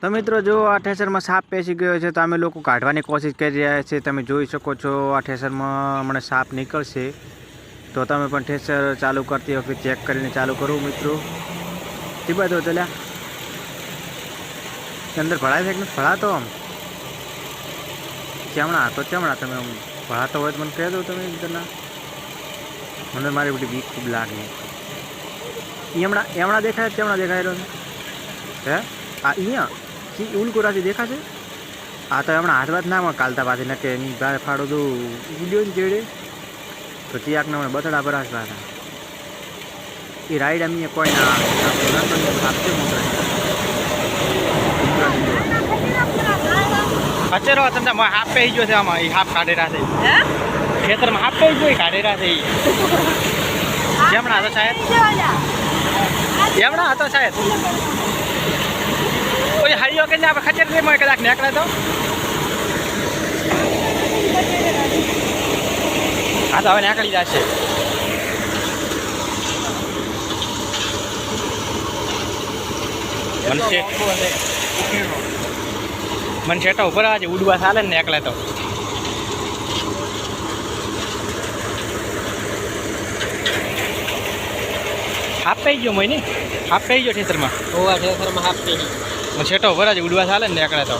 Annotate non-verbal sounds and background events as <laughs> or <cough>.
તો મિત્રો, જો આ ઠેસરમાં સાપ પેસી ગયો છે, તો અમે લોકો કાઢવાની કોશિશ કરી રહ્યા છીએ. તમે જોઈ શકો છો, આ ઠેસરમાં હમણાં સાપ નીકળશે. તો તમે પણ ઠેસર ચાલુ કરતી વખતે ચેક કરીને ચાલુ કરું, મિત્રો. ટીપા દો ચલ્યા અંદર ભળાય છે કે ભળાતો આમ. ચમણા તો ચમણા તમે આમ ભળાતો હોય તો મને કહી દો તમે અંદરના મને મારી બધી બીક ખૂબ લાગે. એમણા એમણા દેખાય ચમણા દેખાય રહ્યો છે. હે? આ અહીંયા સી ઉલકુરાથી દેખાશે? આ તો હમણાં હાથ વાત ના કાલતા પાછી નકે એની બહાર ફાડો તો ઉડ્યો ને ચેડે તો ચિયાકને હમણાં બતડા ભરાશ હતા. એ રાઈડ અમી કોઈ ના આપશે અચેરો તમને હાફ પે ગયો છે આમાં એ હાફ કાઢેલા છે. ખેતરમાં હાફ પે ગયો કાઢેલા છે <laughs> જેમણા હતો સાહેબ એમણા હતો સાહેબ કોઈ હરિયો કે આપણે ખચર થઈ કદાચ નીકળે તો. હા તો હવે નીકળી જશે. મને છે. મને છેટા ઉપર આજે ઉડવા ચાલે ને એકલા તો. હાફ પઈ ગયો મોય ને? હાફ પઈ ગયો ઠેસરમાં. ઓવા ઠેસરમાં હાફ પી મને છેટો ભરા જ ઉડવા ચાલે ને એકલા તો.